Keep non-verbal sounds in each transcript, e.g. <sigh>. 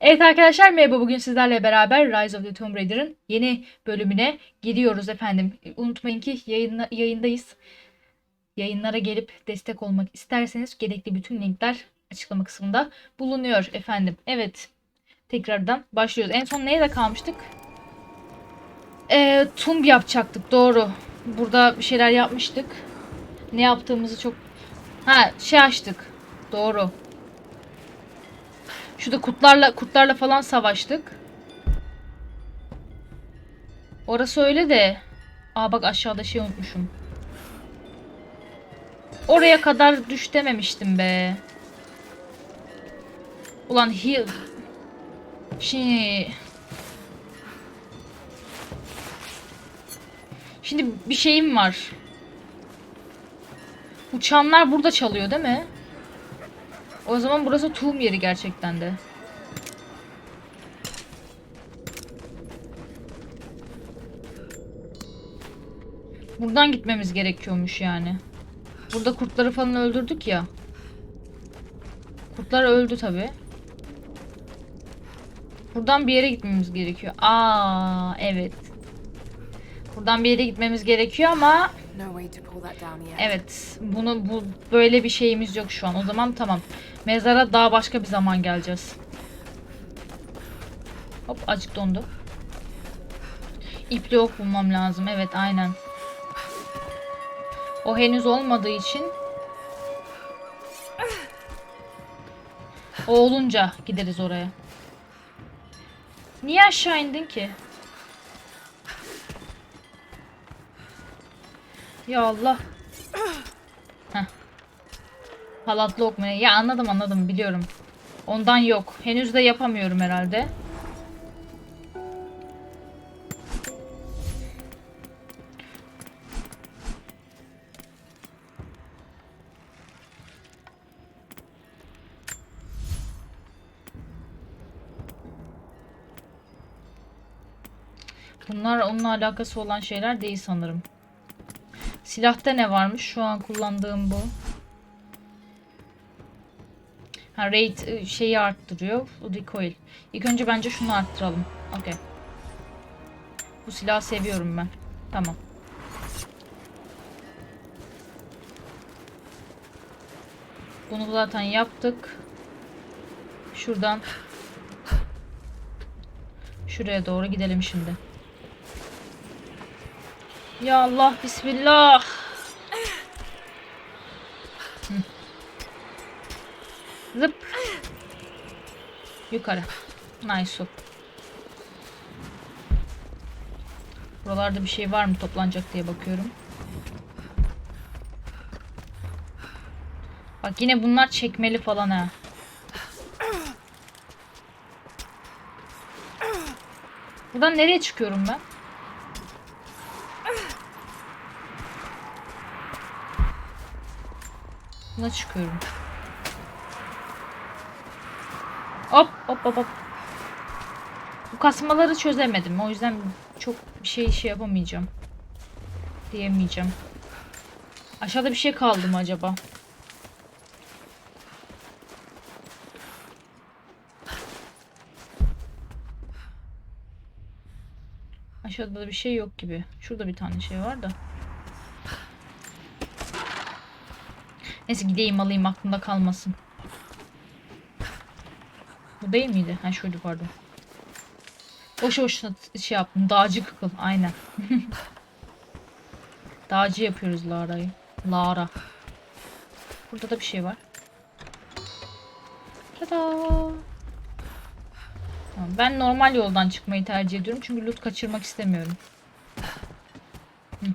Evet arkadaşlar merhaba bugün sizlerle beraber Rise of the Tomb Raider'ın yeni bölümüne gidiyoruz efendim. Unutmayın ki yayında, yayındayız. Yayınlara gelip destek olmak isterseniz gerekli bütün linkler açıklama kısmında bulunuyor efendim. Evet tekrardan başlıyoruz. En son neye de kalmıştık? Ee, tumb yapacaktık doğru. Burada bir şeyler yapmıştık. Ne yaptığımızı çok... Ha şey açtık. Doğru. Şurada kurtlarla kurtlarla falan savaştık. Orası öyle de. Aa bak aşağıda şey unutmuşum. Oraya kadar düş dememiştim be. Ulan heal. Şimdi... Şimdi bir şeyim var. Uçanlar burada çalıyor değil mi? O zaman burası tuğum yeri gerçekten de. Buradan gitmemiz gerekiyormuş yani. Burada kurtları falan öldürdük ya. Kurtlar öldü tabi. Buradan bir yere gitmemiz gerekiyor. Aa evet. Buradan bir yere gitmemiz gerekiyor ama. Evet. Bunu bu böyle bir şeyimiz yok şu an. O zaman tamam. Mezara daha başka bir zaman geleceğiz. Hop acık dondu. İpli ok bulmam lazım. Evet aynen. O henüz olmadığı için o olunca gideriz oraya. Niye aşağı indin ki? Ya Allah. Heh. Halatlı ok mu? ne? Ya anladım anladım biliyorum. Ondan yok. Henüz de yapamıyorum herhalde. Bunlar onunla alakası olan şeyler değil sanırım. Silahta ne varmış? Şu an kullandığım bu. Ha rate e, şeyi arttırıyor. Bu recoil. İlk önce bence şunu arttıralım. Okey. Bu silahı seviyorum ben. Tamam. Bunu zaten yaptık. Şuradan şuraya doğru gidelim şimdi. Ya Allah bismillah. Yukarı. Nice. Buralarda bir şey var mı toplanacak diye bakıyorum. Bak yine bunlar çekmeli falan ha. Buradan nereye çıkıyorum ben? Buna çıkıyorum. Hop hop hop hop. Bu kasmaları çözemedim. O yüzden çok bir şey şey yapamayacağım. Diyemeyeceğim. Aşağıda bir şey kaldı mı acaba? Aşağıda da bir şey yok gibi. Şurada bir tane şey var da. Neyse gideyim alayım aklımda kalmasın. Bu değil miydi? Ha şuydu pardon. Boş boşuna şey yaptım. Dağcı kıkıl. Aynen. <laughs> Dağcı yapıyoruz Lara'yı. Lara. Burada da bir şey var. Tada. Tamam, ben normal yoldan çıkmayı tercih ediyorum. Çünkü loot kaçırmak istemiyorum.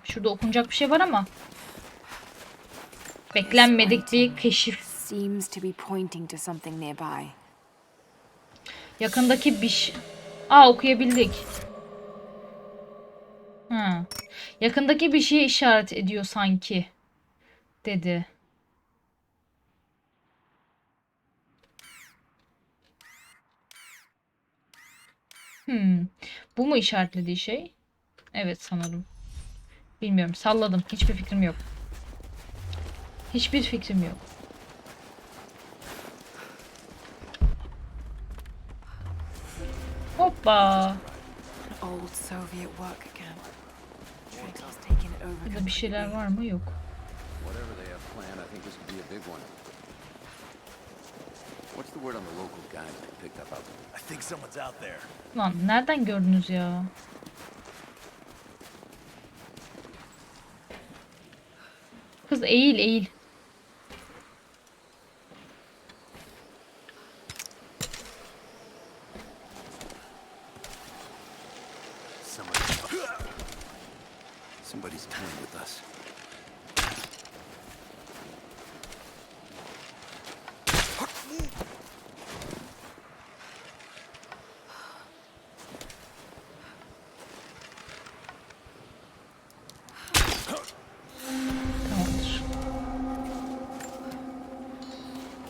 Şurada okunacak bir şey var ama Beklenmedik bir keşif. Seems to be pointing to something nearby. Yakındaki bir ş- Aa okuyabildik. Ha. Yakındaki bir şeyi işaret ediyor sanki. Dedi. Hmm. Bu mu işaretlediği şey? Evet sanırım. Bilmiyorum. Salladım. Hiçbir fikrim yok. Hiçbir fikrim yok. Hoppa. Old Soviet work again. Trinity's taken it over. Burada bir şeyler var mı? Yok. Whatever they have planned, I think this could be a big one. What's the word on the local guys they picked up out there? I think someone's out there. Lan nereden gördünüz ya? Kız eğil eğil. Somebody. Somebody's toying with us. Tamamdır.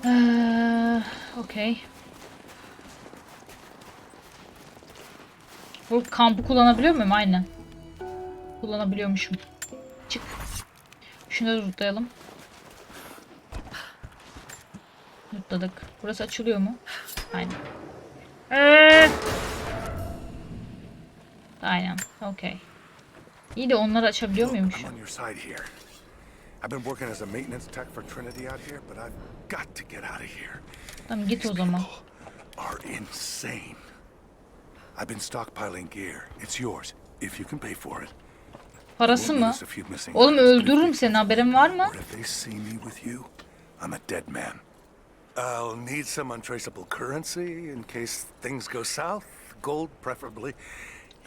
Ee, Okey. Bu kampı kullanabiliyor muyum? Aynen. Kullanabiliyormuşum. Çık. Şunu da lootlayalım. Lootladık. Burası açılıyor mu? Aynen. Ee! Aynen. Okey. İyi de onları açabiliyor muymuş? Tamam git o zaman. Are insane. I've been stockpiling gear. It's yours if you can pay for it. Parası mı? Oğlum öldürürüm seni haberin var mı? İf they see me with you, I'm a dead man. I'll need some untraceable currency in case things go south. Gold, preferably.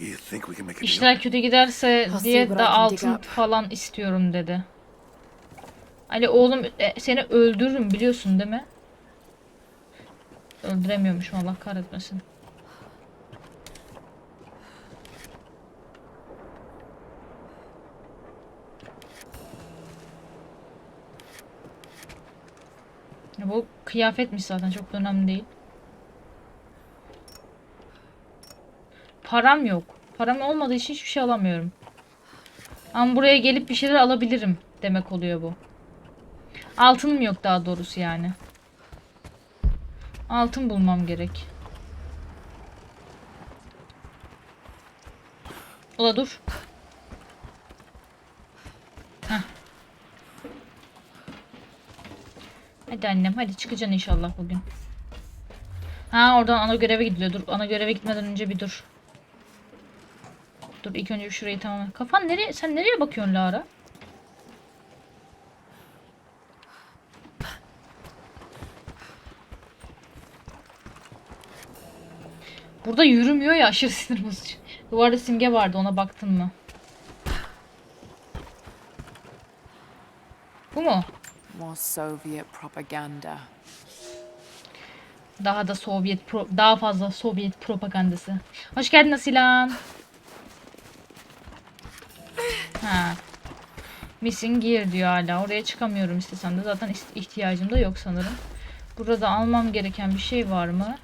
You think we can make a deal? İşler kötü giderse diye de altın falan istiyorum dedi. Ali oğlum e, seni öldürürüm biliyorsun değil mi? Öldüremiyormuşum Allah kahretmesin. Bu kıyafetmiş zaten çok da önemli değil. Param yok. Param olmadığı için hiçbir şey alamıyorum. Ama buraya gelip bir şeyler alabilirim demek oluyor bu. Altınım yok daha doğrusu yani. Altın bulmam gerek. Ola dur. Hadi annem hadi çıkacaksın inşallah bugün. Ha oradan ana göreve gidiliyor. Dur ana göreve gitmeden önce bir dur. Dur ilk önce şurayı tamam. Kafan nereye? Sen nereye bakıyorsun Lara? Burada yürümüyor ya aşırı <laughs> sinir bozucu. Duvarda simge vardı ona baktın mı? Bu mu? More Soviet propaganda. Daha da Sovyet pro daha fazla Sovyet propagandası. Hoş geldin Asilan. Ha. Missing gear diyor hala. Oraya çıkamıyorum istesem de. Zaten ihtiyacım da yok sanırım. Burada almam gereken bir şey var mı?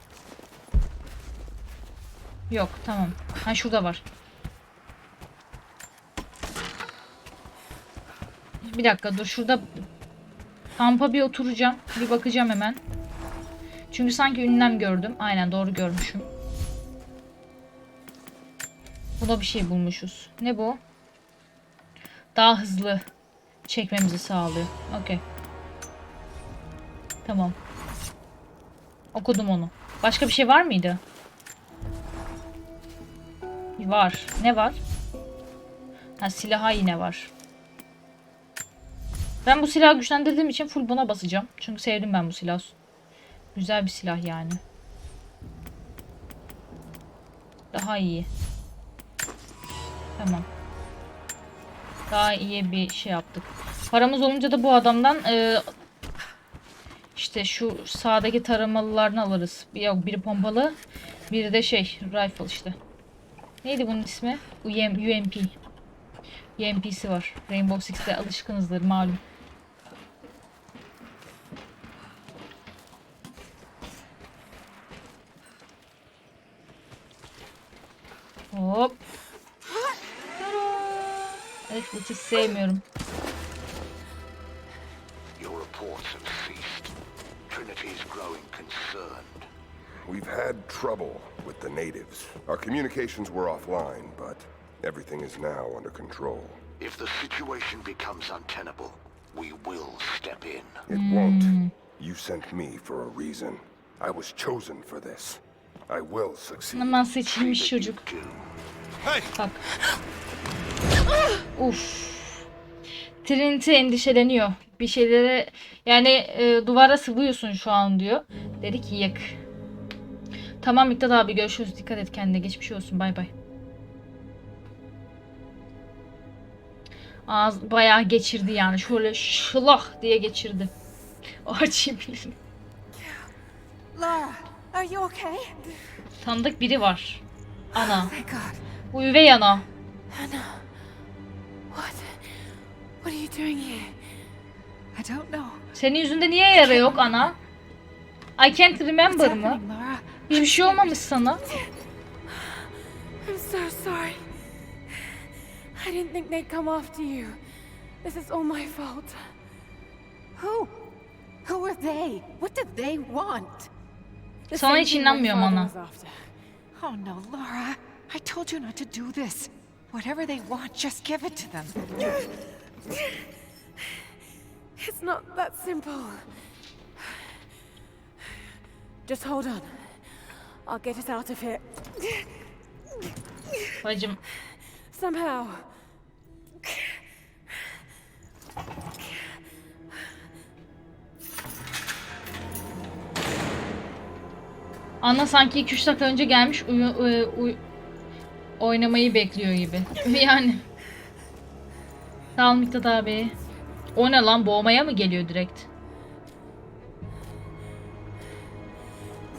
Yok tamam. Ha şurada var. Bir dakika dur şurada kampa bir oturacağım. Bir bakacağım hemen. Çünkü sanki ünlem gördüm. Aynen doğru görmüşüm. Buna bir şey bulmuşuz. Ne bu? Daha hızlı çekmemizi sağlıyor. Okey. Tamam. Okudum onu. Başka bir şey var mıydı? Var. Ne var? Ha silaha yine var. Ben bu silahı güçlendirdiğim için full buna basacağım. Çünkü sevdim ben bu silahı. Güzel bir silah yani. Daha iyi. Tamam. Daha iyi bir şey yaptık. Paramız olunca da bu adamdan e, işte şu sağdaki taramalılarını alırız. Yok biri pompalı, biri de şey rifle işte. Neydi bunun ismi? UM, UMP. UMP'si var. Rainbow Six'te alışkınızdır malum. Hiç sevmiyorum. Your reports have ceased. Trinity is growing concerned. We've had trouble with the natives. Our communications were offline, but everything is now under control. If the situation becomes untenable, we will step in. It won't. Hmm. You sent me for a reason. I was chosen for this. I will succeed. Hemen seçilmiş çocuk. Do. Bak. Uf. Trinity endişeleniyor. Bir şeylere yani e, duvara sıvıyorsun şu an diyor. Dedi ki yak. Tamam Miktat abi görüşürüz. Dikkat et kendine. Geçmiş olsun. Bay bay. Ağız bayağı geçirdi yani. Şöyle şılah diye geçirdi. <laughs> Açayım are you okay? Tanıdık biri var. Ana. Bu üvey ana. Anna. What? What are you doing here? I don't know. Senin yüzünde niye yara yok ana? I can't remember mı? Hiçbir şey olmamış sana. I'm so sorry. I didn't think they'd come after you. This is all my fault. Who? Who are they? What do they want? Sana hiç inanmıyorum ana. Oh no, Laura. I told you not to do this. Whatever they want, just give it to them. It's not that simple. Just hold on. I'll get us out of here. Bacım. Somehow. Ana sanki 2-3 dakika önce gelmiş uyu, uyu- uyu- oynamayı bekliyor gibi. <laughs> Yani. Sağ ol Miktat abi. O ne lan boğmaya mı geliyor direkt?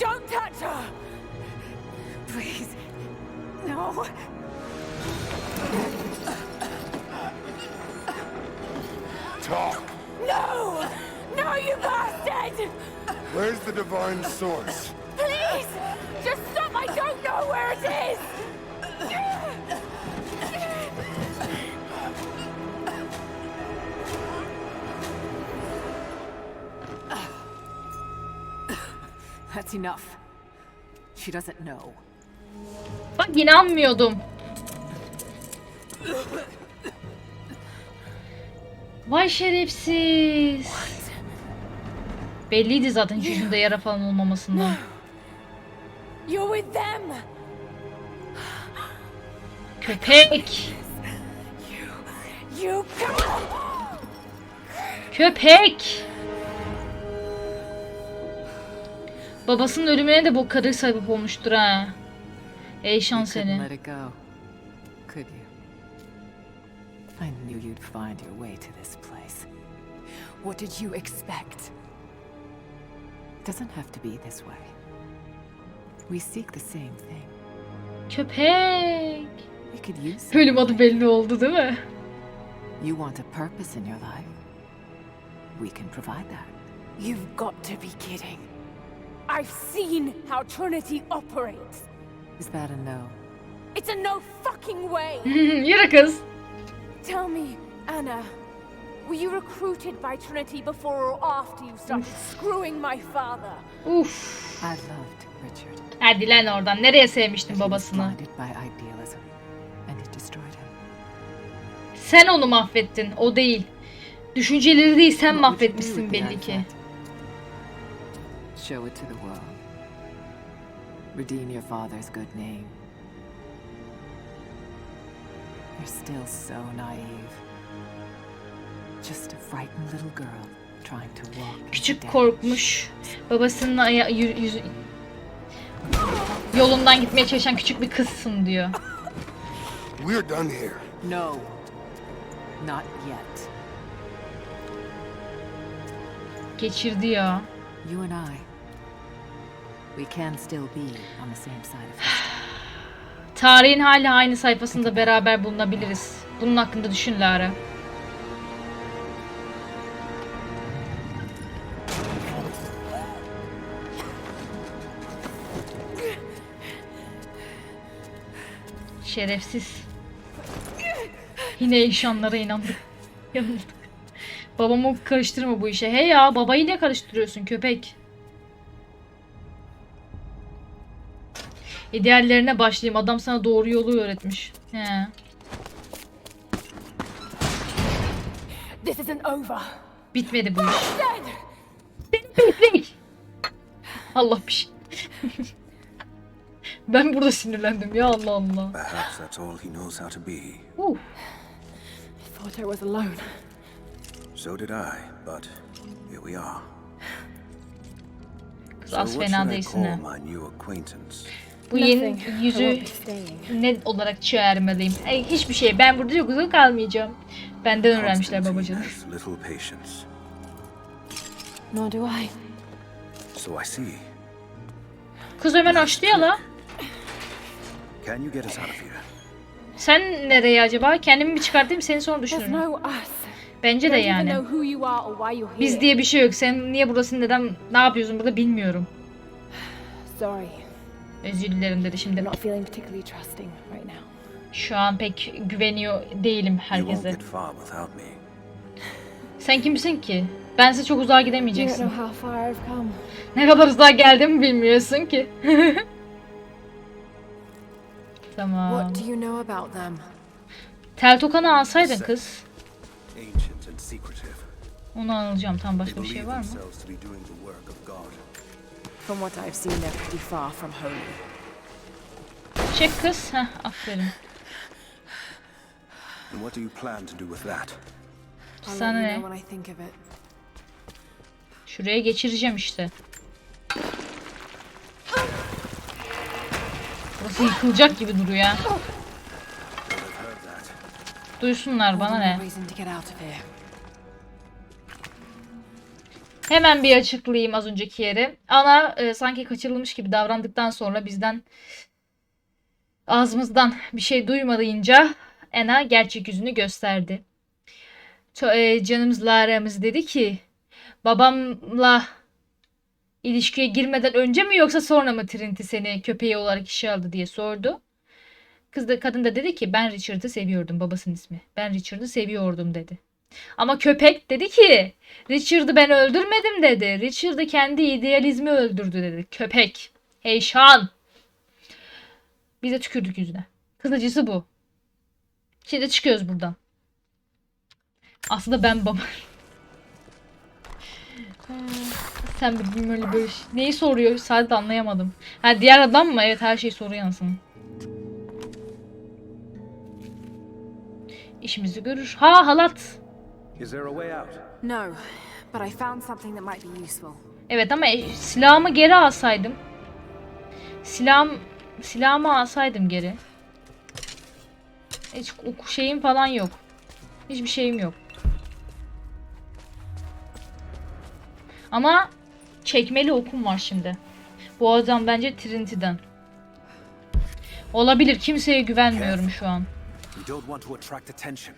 Don't touch her! Please. No. Talk! No! No, you bastard! Where's the divine source? She doesn't know. Bak inanmıyordum. Vay şerefsiz. Belliydi zaten yüzünde yara falan olmamasından. You're with them! Köpek. You Köpek. Babasının ölümüne de bu karı sebep olmuştur ha. Ey şans couldn't seni. let it go, could you? I knew you'd find your way to this place. What did you expect? Doesn't have to be this way. We seek the same thing. Köpek. We could use Bölüm adı belli oldu değil mi? You want a purpose in your life? We can provide that. You've got to be kidding. I've seen how Trinity operates. Is that a no? It's a no fucking way. <laughs> Yürü kız. Tell me, Anna, were you recruited by Trinity before or after you started screwing my father? Uf. I loved Richard. Hadi lan oradan. Nereye sevmiştin babasını? blinded by idealism, and it destroyed him. Sen onu mahvettin. O değil. Düşünceleri değil sen mahvetmişsin belli ki. Show it to the world. Redeem your father's good name. You're still so naive. Just a frightened little girl trying to walk. Küçük korkmuş. Babasının aya yü- yüzü... Yolundan gitmeye çalışan küçük bir kızsın diyor. <laughs> We're done here. No, not yet. Geçirdi ya. You and I, we can still be on the same side of. <sighs> Tarihin hala aynı sayfasında beraber bulunabiliriz. Bunun hakkında düşün Lara. Şerefsiz. Yine eşyanlara inandık. Yanıldık. Babamı karıştırma bu işe. Hey ya babayı ne karıştırıyorsun köpek? İdeallerine başlayayım. Adam sana doğru yolu öğretmiş. He. This isn't over. Bitmedi bu iş. Bekleyin. Allah bir şey. <laughs> ben burada sinirlendim ya Allah Allah. Perhaps that's all he knows how to be. Uh, I thought I was alone. So did I, but here we are. kız az fena değilsin ha. Bu yeni yüzü ne olarak çağırmalıyım? Ay, hiçbir şey. Ben burada çok uzun kalmayacağım. Benden öğrenmişler patience. Nor do I. So I see. Kız hemen açtı ya la. Can you get us out of here? Sen nereye acaba? Kendimi mi çıkartayım seni sonra düşünürüm. Bence de yani. Biz diye bir şey yok. Sen niye buradasın neden ne yapıyorsun burada bilmiyorum. Sorry. Özür dilerim dedi I'm şimdi. Şu an pek güveniyor değilim herkese. Sen kimsin ki? Bense çok uzağa gidemeyeceksin. Ne kadar uzağa geldiğimi bilmiyorsun ki. <laughs> tamam. What do you know about them? Tel tokanı alsaydın kız. Onu alacağım. Tam başka bir şey var mı? From what I've seen, they're pretty far from holy. Çek kız. Heh, aferin. And what do you plan to do with that? I'll Sana ne? you know when I think of it. Şuraya geçireceğim işte. Burası yıkılacak gibi duruyor ya. Duysunlar bana ne. No reason to get out of here. Hemen bir açıklayayım az önceki yeri. Ana e, sanki kaçırılmış gibi davrandıktan sonra bizden ağzımızdan bir şey duymadığınca Ena gerçek yüzünü gösterdi. Ço- e, canımız Lara'mız dedi ki babamla ilişkiye girmeden önce mi yoksa sonra mı Trinity seni köpeği olarak işe aldı diye sordu. Kız da kadın da dedi ki ben Richard'ı seviyordum babasının ismi. Ben Richard'ı seviyordum dedi. Ama köpek dedi ki Richard'ı ben öldürmedim dedi. Richard'ı kendi idealizmi öldürdü dedi. Köpek. Heyşan. Biz de tükürdük yüzüne. Kızıcısı bu. Şimdi çıkıyoruz buradan. Aslında ben baba. <laughs> Sen bir böyle böyle şey- Neyi soruyor? Sadece anlayamadım. Ha diğer adam mı? Evet her şeyi soruyor anasını. İşimizi görür. Ha halat. Is there a way out? No, but I found something that might be useful. Evet ama silahımı geri alsaydım. Silahım silahımı alsaydım geri. Hiç ok- şeyim falan yok. Hiçbir şeyim yok. Ama çekmeli okum var şimdi. Bu adam bence Trinity'den. Olabilir. Kimseye güvenmiyorum şu an. We don't want to attract attention.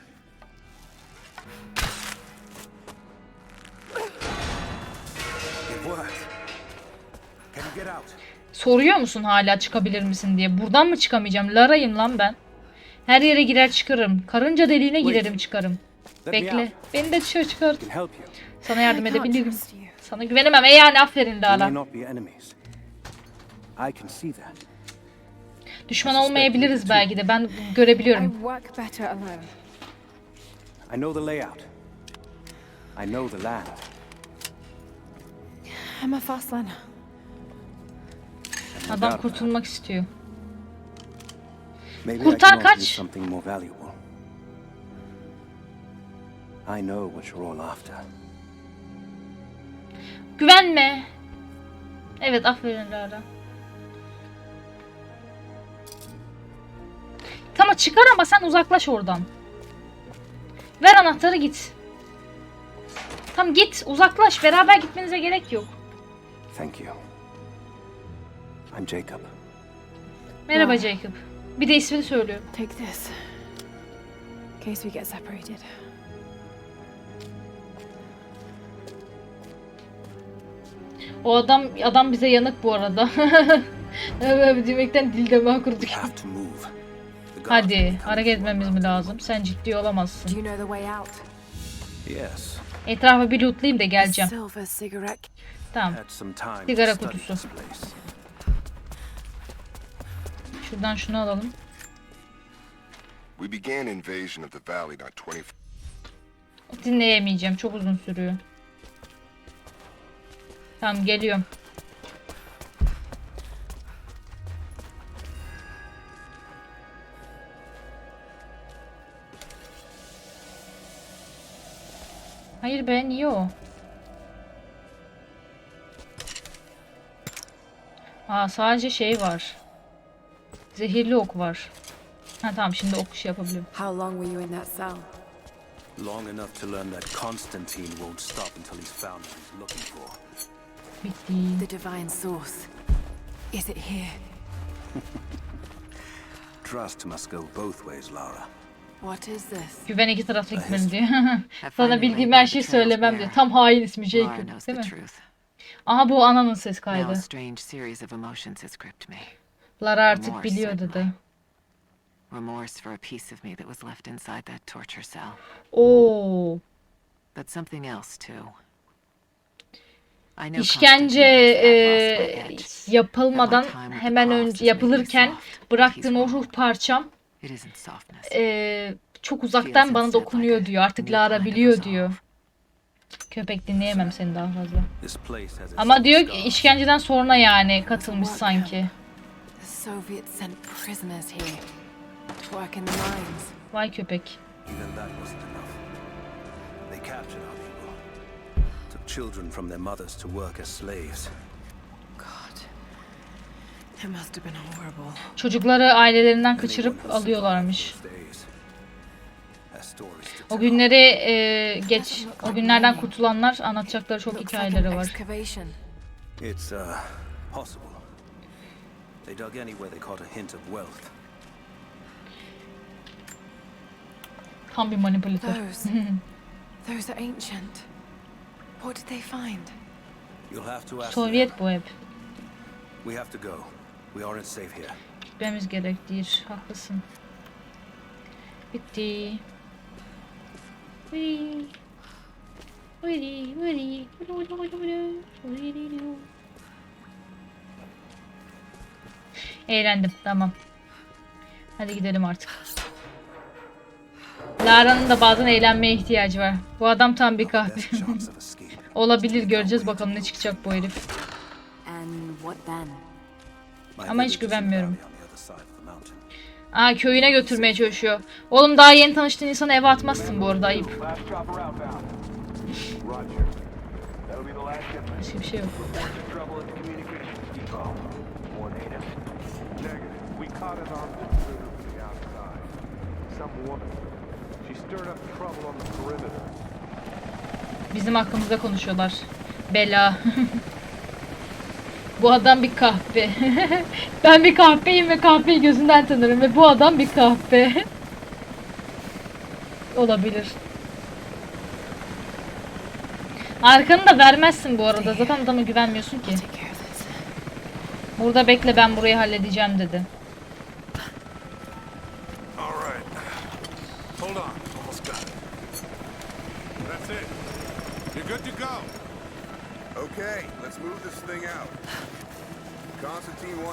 Soruyor musun hala çıkabilir misin diye. Buradan mı çıkamayacağım? Lara'yım lan ben. Her yere girer çıkarım. Karınca deliğine girerim çıkarım. Bekle. out. Beni de dışarı çıkart. Sana yardım edebilirim. Sana güvenemem. E yani aferin Lara. Düşman olmayabiliriz belki de. Ben görebiliyorum. I know the layout. I know the land. Learner. No Adam kurtulmak istiyor. Maybe Kurtar kaç. I know what you're all after. Güvenme. Evet aferin Lara. Tamam çıkar ama sen uzaklaş oradan. Ver anahtarı git. Tamam git uzaklaş. Beraber gitmenize gerek yok. Thank you. I'm Jacob. Merhaba. Jacob. Bir de ismini söylüyor. Take this. In case we get separated. O adam adam bize yanık bu arada. <laughs> Demekten dil damağı kurduk. Hadi hareket etmemiz mi lazım? Sen ciddi Do olamazsın. you know the way out? Yes. Etrafı bir lootlayayım da geleceğim. Tamam. Had some time Sigara to study kutusu. this place. Şuradan şunu alalım. We began invasion of the valley not 20 Dinleyemeyeceğim. Çok uzun sürüyor. Tamam geliyorum. Hayır be niye o? Aa sadece şey var. Zehirli ok var. Ha tamam şimdi ok şey yapabiliyorum. How long were you in that cell? Long enough to learn that Constantine won't stop until he's found what he's looking for. Bitti. The divine source. Is it here? <laughs> Trust must go both ways, Lara. What is this? Güven iki taraflı gitmeli diyor. <laughs> Sana bildiğim her şeyi söylemem diyor. Tam hain ismi Jacob değil mi? Aha bu ananın ses kaydı. Lara artık biliyor dedi. Remorse for a piece of me that was left inside that torture cell. Oo. But something else too. İşkence e, yapılmadan hemen önce yapılırken bıraktığım o ruh parçam e, çok uzaktan bana dokunuyor diyor. Artık Lara biliyor diyor. Köpek dinleyemem seni daha fazla. Ama diyor ki işkenceden sonra yani katılmış sanki. Vay köpek. Children from their mothers to work as slaves. God. It must have been horrible. Çocukları ailelerinden kaçırıp alıyorlarmış. O günleri e, geç, o günlerden kurtulanlar anlatacakları çok hikayeleri var. It's, uh, possible. They dug anywhere they caught a hint of wealth. Tam bir manipülatör. Those. <laughs> Those are ancient. What did they find? You'll have to ask. Sovyet bu hep. We have to go. We aren't safe here. Gitmemiz gerektir. Haklısın. Bitti. <laughs> Eğlendim. Tamam. Hadi gidelim artık. Lara'nın da bazen eğlenmeye ihtiyacı var. Bu adam tam bir escape. <laughs> Olabilir göreceğiz bakalım ne çıkacak bu herif. Ama hiç güvenmiyorum. Aa köyüne götürmeye çalışıyor. Oğlum daha yeni tanıştığın insanı eve atmazsın bu arada ayıp. Başka bir şey yok. Bizim hakkımızda konuşuyorlar. Bela. <laughs> bu adam bir kahpe. <laughs> ben bir kahpeyim ve kahpeyi gözünden tanırım ve bu adam bir kahpe. <laughs> Olabilir. Arkanı da vermezsin bu arada. Zaten adama güvenmiyorsun ki. Burada bekle ben burayı halledeceğim dedi.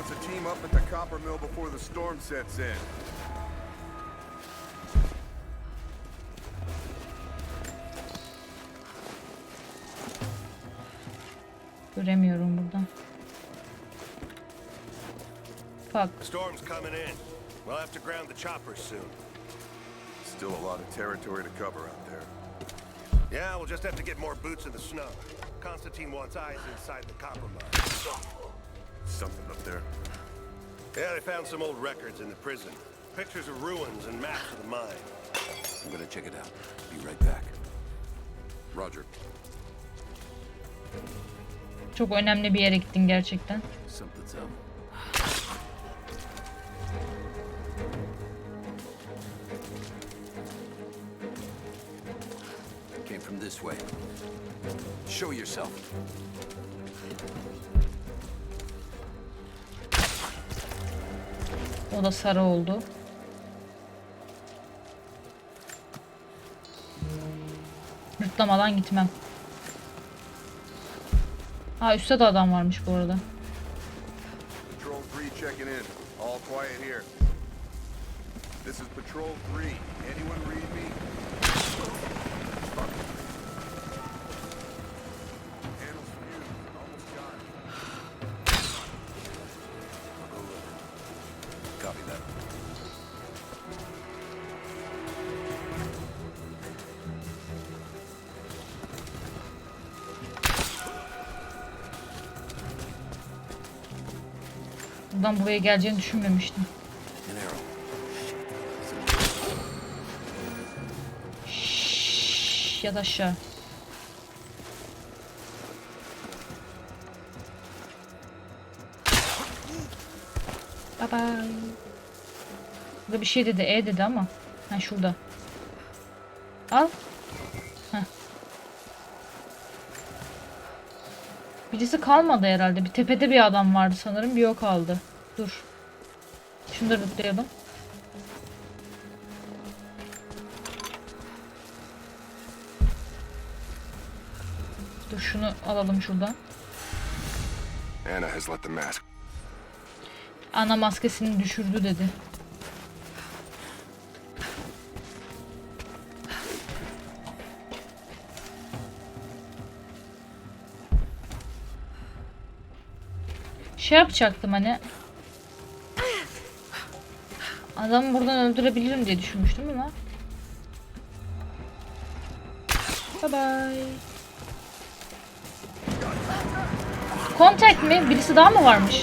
Wants a team up at the copper mill before the storm sets in. Göremiyorum buradan. Fuck. The storm's coming in. We'll have to ground the choppers soon. Still a lot of territory to cover out there. Yeah, we'll just have to get more boots in the snow. Constantine wants eyes inside the copper mine. Something up there. Yeah, they found some old records in the prison. Pictures of ruins and maps of the mine. I'm gonna check it out. Be right back. Roger. Çok önemli bir yere gittin gerçekten. Something's up. Came from this way. Show yourself. O da sarı oldu. Yurtlamadan gitmem. Ha üstte de adam varmış bu arada. Control 3 check checking in. All quiet here. This is Patrol 3. Anyone read me? Buradan buraya geleceğini düşünmemiştim. Şşş, ya da aşağı. Bye bye. Burada bir şey dedi. E dedi ama. Ha şurada. Al. Heh. Birisi kalmadı herhalde. Bir tepede bir adam vardı sanırım. Bir o kaldı. Dur. Şunları lootlayalım. Dur şunu alalım şuradan. Anna has let the mask. Ana maskesini düşürdü dedi. Şey yapacaktım hani. Adamı buradan öldürebilirim diye düşünmüştüm ama. Bye bye. Contact mi? Birisi daha mı varmış?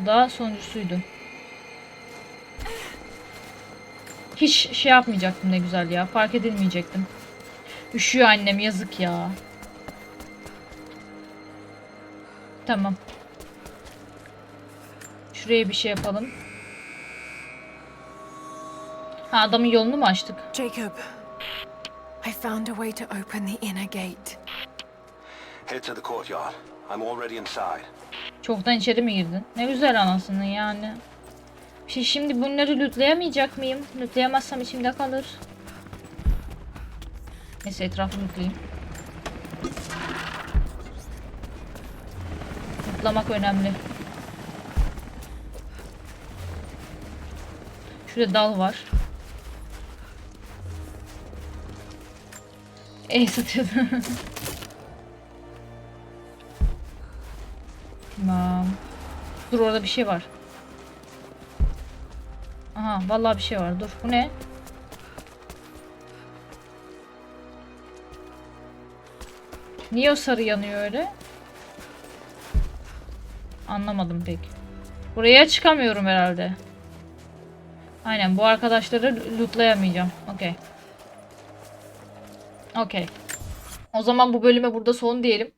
Bu da sonuncusuydu. Hiç şey yapmayacaktım ne güzel ya. Fark edilmeyecektim. Üşüyor annem yazık ya. Tamam. Şuraya bir şey yapalım. Ha adamın yolunu mu açtık? Jacob, I found a way to open the inner gate. Head to the courtyard. I'm already inside. Çoktan içeri mi girdin? Ne güzel anasının yani. Şi- Şimdi bunları lootlayamayacak mıyım? Lootlayamazsam içimde kalır. Neyse etrafı lootlayayım. Lootlamak önemli. Şurada dal var. E satıyordu. <laughs> Tamam. Dur orada bir şey var. Aha vallahi bir şey var. Dur bu ne? Niye o sarı yanıyor öyle? Anlamadım pek. Buraya çıkamıyorum herhalde. Aynen bu arkadaşları lootlayamayacağım. Okey. Okey. O zaman bu bölüme burada son diyelim.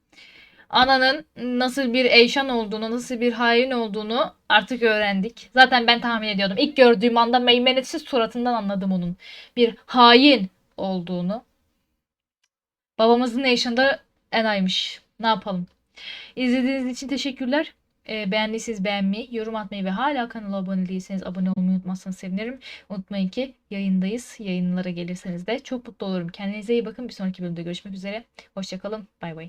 Ana'nın nasıl bir Eyşan olduğunu, nasıl bir hain olduğunu artık öğrendik. Zaten ben tahmin ediyordum. İlk gördüğüm anda meymenetsiz suratından anladım onun bir hain olduğunu. Babamızın Eyşan'da enaymış. Ne yapalım? İzlediğiniz için teşekkürler. Ee, beğendiyseniz beğenmeyi, yorum atmayı ve hala kanala abone değilseniz abone olmayı unutmazsanız sevinirim. Unutmayın ki yayındayız. Yayınlara gelirseniz de çok mutlu olurum. Kendinize iyi bakın. Bir sonraki bölümde görüşmek üzere. Hoşçakalın. Bay bay.